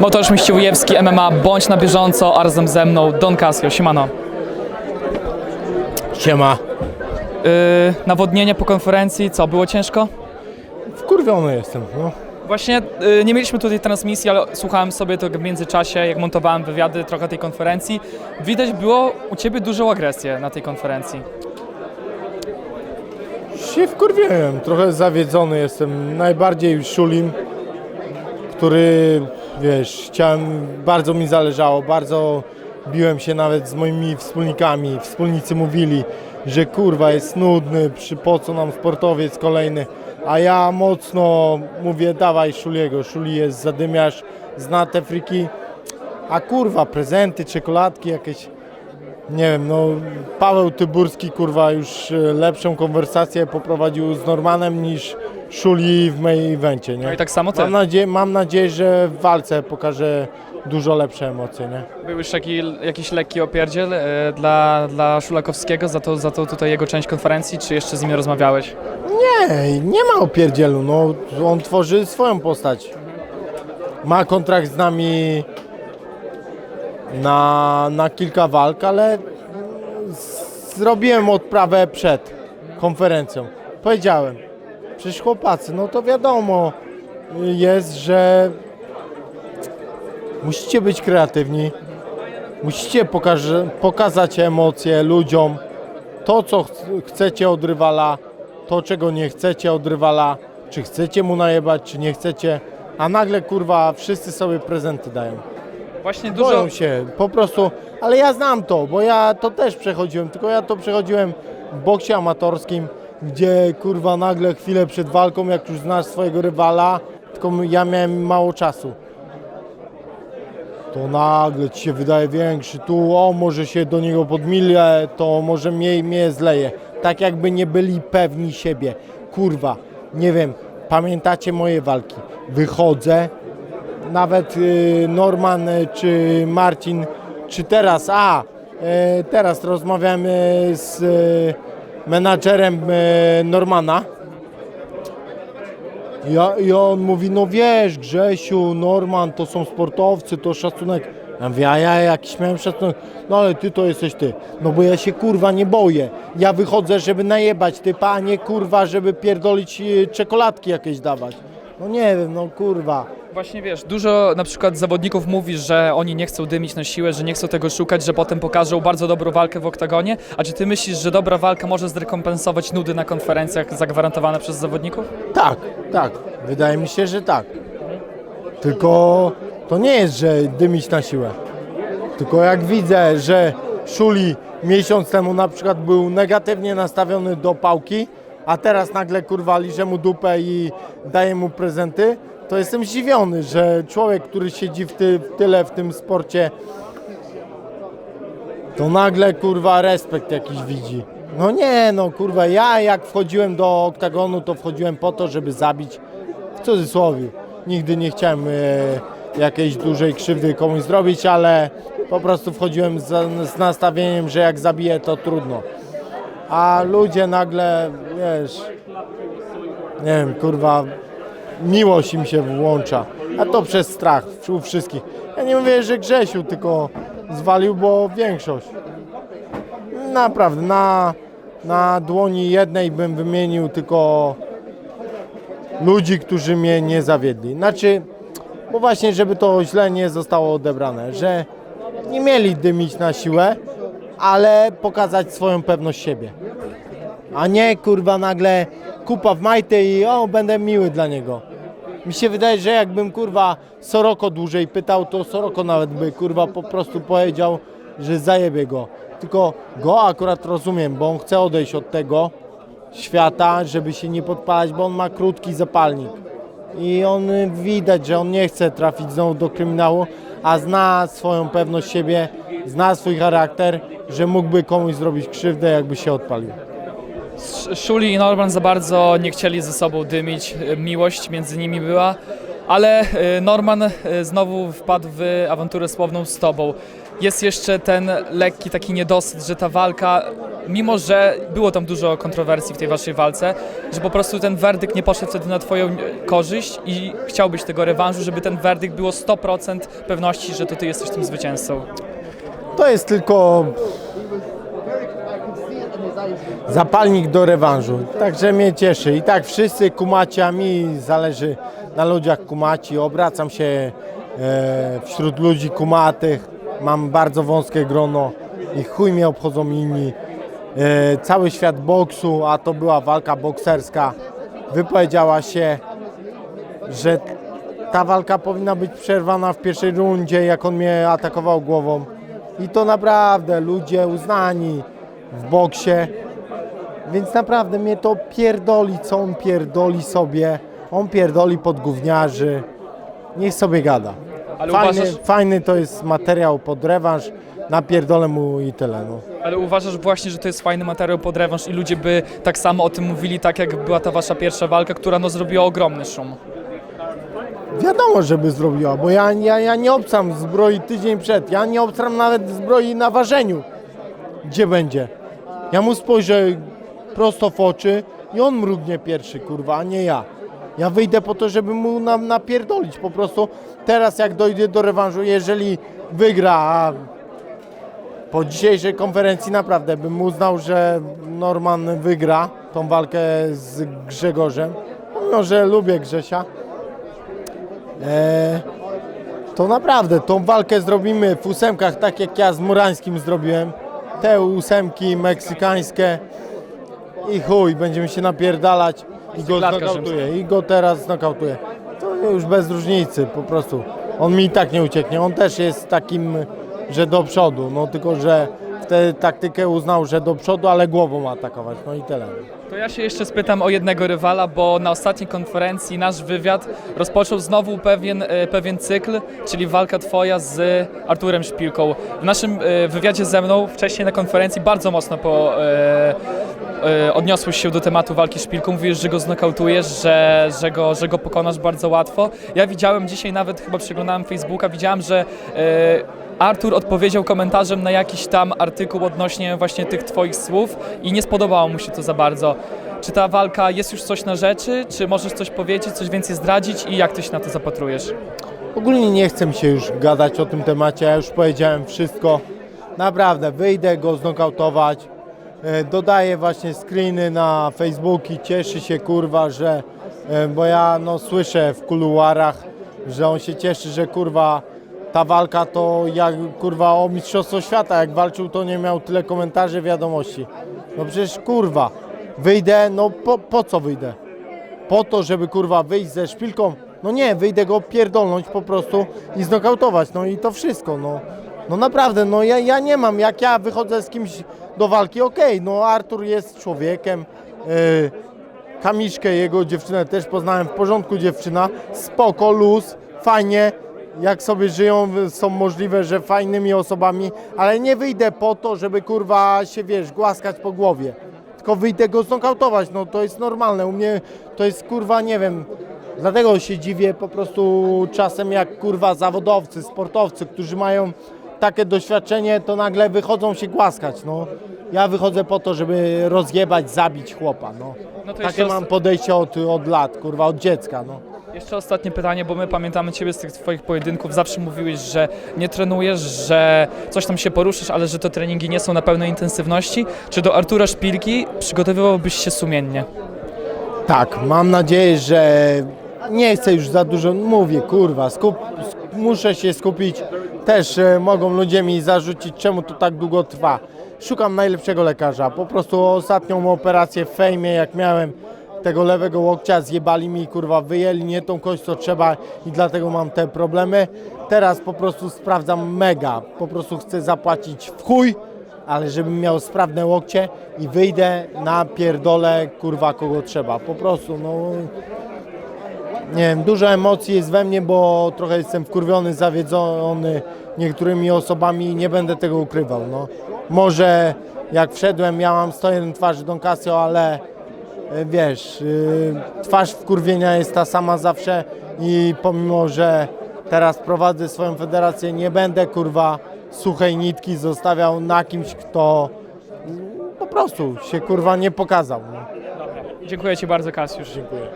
Motorz Miściłujewski, MMA, bądź na bieżąco, a razem ze mną Don Casio, siemano. Siema. Yy, nawodnienie po konferencji, co, było ciężko? Wkurwiony jestem, no. Właśnie yy, nie mieliśmy tutaj transmisji, ale słuchałem sobie tego w międzyczasie, jak montowałem wywiady trochę tej konferencji. Widać było u Ciebie dużą agresję na tej konferencji. Się wkurwiłem, trochę zawiedzony jestem. Najbardziej Szulim, który, wiesz, chciałem, bardzo mi zależało, bardzo biłem się nawet z moimi wspólnikami. Wspólnicy mówili, że kurwa jest nudny, przy po co nam sportowiec kolejny. A ja mocno mówię, dawaj Szuliego, Szuli jest zadymiarz, zna te friki. A kurwa, prezenty, czekoladki jakieś Nie wiem, no Paweł Tyburski kurwa już e, lepszą konwersację poprowadził z Normanem niż Szuli w main evencie, nie? No i tak samo Ty. Mam, nadzieję, mam nadzieję, że w walce pokaże dużo lepsze emocje, nie? Był już taki, jakiś lekki opierdziel yy, dla, dla Szulakowskiego za tą za tą tutaj jego część konferencji, czy jeszcze z nim rozmawiałeś? Nie, nie ma opierdzielu, no on tworzy swoją postać. Ma kontrakt z nami na, na kilka walk, ale zrobiłem odprawę przed konferencją. Powiedziałem, przecież chłopacy, no to wiadomo jest, że musicie być kreatywni, musicie pokaże, pokazać emocje ludziom, to co ch- chcecie od rywala, to czego nie chcecie od rywala, czy chcecie mu najebać, czy nie chcecie, a nagle kurwa wszyscy sobie prezenty dają. Właśnie dużo... Boją się, po prostu, ale ja znam to, bo ja to też przechodziłem, tylko ja to przechodziłem w boksie amatorskim, gdzie kurwa nagle chwilę przed walką, jak już znasz swojego rywala, tylko ja miałem mało czasu. To nagle ci się wydaje większy, tu o może się do niego podmilę, to może mnie, mnie zleje. Tak jakby nie byli pewni siebie. Kurwa, nie wiem, pamiętacie moje walki? Wychodzę, nawet y, Norman y, czy Marcin, czy teraz, a y, teraz rozmawiamy z menadżerem y, Normana. Ja, I on mówi, no wiesz Grzesiu, Norman to są sportowcy, to szacunek. Ja mówię, a ja jakiś miałem szacunek. No ale ty to jesteś ty. No bo ja się kurwa nie boję. Ja wychodzę, żeby najebać typa, a nie kurwa, żeby pierdolić y, czekoladki jakieś dawać. No nie wiem, no kurwa. Właśnie wiesz, dużo na przykład zawodników mówi, że oni nie chcą dymić na siłę, że nie chcą tego szukać, że potem pokażą bardzo dobrą walkę w oktagonie. A czy ty myślisz, że dobra walka może zrekompensować nudy na konferencjach zagwarantowane przez zawodników? Tak, tak. Wydaje mi się, że tak. Tylko to nie jest, że dymić na siłę. Tylko jak widzę, że Szuli miesiąc temu na przykład był negatywnie nastawiony do pałki, a teraz nagle kurwa liże mu dupę i daje mu prezenty, to jestem zdziwiony, że człowiek, który siedzi w, ty, w tyle w tym sporcie, to nagle kurwa respekt jakiś widzi. No nie, no kurwa, ja jak wchodziłem do oktagonu, to wchodziłem po to, żeby zabić, w cudzysłowie. Nigdy nie chciałem e, jakiejś dużej krzywdy komuś zrobić, ale po prostu wchodziłem z, z nastawieniem, że jak zabiję, to trudno. A ludzie nagle, wiesz, nie wiem, kurwa, miłość im się włącza. A to przez strach u wszystkich. Ja nie mówię, że Grzesiu tylko zwalił, bo większość. Naprawdę, na, na dłoni jednej bym wymienił tylko ludzi, którzy mnie nie zawiedli. Znaczy, bo właśnie, żeby to źle nie zostało odebrane, że nie mieli dymić na siłę, ale pokazać swoją pewność siebie. A nie, kurwa, nagle kupa w majty i o, będę miły dla niego. Mi się wydaje, że jakbym, kurwa, Soroko dłużej pytał, to Soroko nawet by, kurwa, po prostu powiedział, że zajebie go. Tylko go akurat rozumiem, bo on chce odejść od tego świata, żeby się nie podpalać, bo on ma krótki zapalnik. I on y, widać, że on nie chce trafić znowu do kryminału, a zna swoją pewność siebie, zna swój charakter, że mógłby komuś zrobić krzywdę, jakby się odpalił. Sz- Szuli i Norman za bardzo nie chcieli ze sobą dymić, e, miłość między nimi była, ale e, Norman e, znowu wpadł w awanturę słowną z tobą. jest jeszcze ten lekki taki niedosyt, że ta walka, mimo że było tam dużo kontrowersji w tej waszej walce, że po prostu ten werdykt nie poszedł wtedy na twoją korzyść i chciałbyś tego rewanżu, żeby ten werdykt było 100% pewności, że to ty jesteś tym zwycięzcą. To jest tylko zapalnik do rewanżu. Także mnie cieszy. I tak wszyscy kumacie, a mi zależy na ludziach kumaci. Obracam się e, wśród ludzi kumatych. Mam bardzo wąskie grono i chuj mnie obchodzą inni. E, cały świat boksu, a to była walka bokserska, wypowiedziała się, że ta walka powinna być przerwana w pierwszej rundzie, jak on mnie atakował głową. I to naprawdę ludzie uznani w boksie. Więc naprawdę mnie to pierdoli, co on pierdoli sobie. On pierdoli pod gówniarzy. Niech sobie gada. Ale Fajny, uważasz, fajny to jest materiał pod rewanż. Napierdolę mu i tyle. No. ale uważasz właśnie, że to jest fajny materiał pod rewanż i ludzie by tak samo o tym mówili, tak jak była ta wasza pierwsza walka, która no zrobiła ogromny szum. Wiadomo, żeby zrobiła, bo ja, ja, ja nie obcam zbroi tydzień przed. Ja nie obcam nawet zbroi na ważeniu. Gdzie będzie? Ja mu spojrzę prosto w oczy i on mrugnie pierwszy, kurwa, a nie ja. Ja wyjdę po to, żeby mu nam napierdolić. Po prostu teraz jak dojdzie do rewanżu, jeżeli wygra, a po dzisiejszej konferencji naprawdę bym uznał, że Norman wygra tą walkę z Grzegorzem. Mimo, że lubię Grzesia. E, to naprawdę tą walkę zrobimy w ósemkach, tak jak ja z Murańskim zrobiłem. Te ósemki meksykańskie i chuj, będziemy się napierdalać i go Klatka. I go teraz znokautuję. To już bez różnicy, po prostu. On mi i tak nie ucieknie. On też jest takim, że do przodu, no tylko, że w tę taktykę uznał, że do przodu, ale głową ma atakować. No i tyle. To ja się jeszcze spytam o jednego rywala, bo na ostatniej konferencji nasz wywiad rozpoczął znowu pewien, e, pewien cykl, czyli walka twoja z Arturem Szpilką. W naszym e, wywiadzie ze mną wcześniej na konferencji bardzo mocno po, e, odniosłeś się do tematu walki Szpilką, mówisz, że go znokautujesz, że, że, go, że go pokonasz bardzo łatwo. Ja widziałem dzisiaj nawet, chyba przeglądałem Facebooka, widziałem, że e, Artur odpowiedział komentarzem na jakiś tam artykuł odnośnie właśnie tych twoich słów i nie spodobało mu się to za bardzo. Czy ta walka jest już coś na rzeczy? Czy możesz coś powiedzieć, coś więcej zdradzić i jak ty się na to zapatrujesz? Ogólnie nie chcę się już gadać o tym temacie, ja już powiedziałem wszystko. Naprawdę, wyjdę go znokautować. E, Dodaję właśnie screeny na Facebooki, cieszy się kurwa, że, e, bo ja no słyszę w kuluarach, że on się cieszy, że kurwa ta walka to jak kurwa o Mistrzostwo Świata, jak walczył to nie miał tyle komentarzy, wiadomości. No przecież kurwa, wyjdę, no po, po co wyjdę? po to, żeby kurwa wyjść ze szpilką. No nie, wyjdę go pierdolnąć po prostu i znokautować. No i to wszystko. No, no naprawdę, no ja, ja nie mam. Jak ja wychodzę z kimś do walki, okej, no Artur jest człowiekiem. Yy, Kamiszkę, jego dziewczynę też poznałem w porządku dziewczyna. Spoko, luz, fajnie. Jak sobie żyją, są możliwe, że fajnymi osobami, ale nie wyjdę po to, żeby kurwa się wiesz, głaskać po głowie tylko wyjdę go znokautować, no to jest normalne, u mnie to jest kurwa, nie wiem, dlatego się dziwię po prostu czasem jak kurwa zawodowcy, sportowcy, którzy mają takie doświadczenie, to nagle wychodzą się głaskać, no. Ja wychodzę po to, żeby rozjebać, zabić chłopa, no. No to Takie jeszcze, mam podejście od, od lat, kurwa, od dziecka, no. jeszcze ostatnie pytanie, bo my pamiętamy ciebie z tych twoich pojedynków. Zawsze mówiłeś, że nie trenujesz, że coś tam się poruszysz, ale że te treningi nie są na pełnej intensywności. Czy do Artura Szpilki przygotowywałbyś się sumiennie? Tak, mam nadzieję, że nie chcę już za dużo, mówię, kurwa, skup, sk- muszę się skupić. Też e, mogą ludzie mi zarzucić, czemu to tak długo trwa. Szukam najlepszego lekarza. Po prostu ostatnią operację w fejmie, jak miałem tego lewego łokcia, zjebali mi, kurwa, wyjęli nie tą kość, co trzeba i dlatego mam te problemy. Teraz po prostu sprawdzam mega. Po prostu chcę zapłacić w chuj, ale żebym miał sprawne łokcie i wyjdę na pierdolę, kurwa, kogo trzeba. Po prostu, no... Nie wiem, dużo emocji jest we mnie, bo trochę jestem wkurwiony, zawiedzony niektórymi osobami i nie będę tego ukrywał, no. Może jak wszedłem, miałam 101 twarzy Don Casio, ale e, wiesz, y, twarz wkurwienia jest ta sama zawsze i pomimo, że teraz prowadzę swoją federację, nie będę kurwa suchej nitki zostawiał na kimś, kto po prostu się kurwa nie pokazał. No. Dziękuję Ci bardzo, Kasiusz. Dziękuję.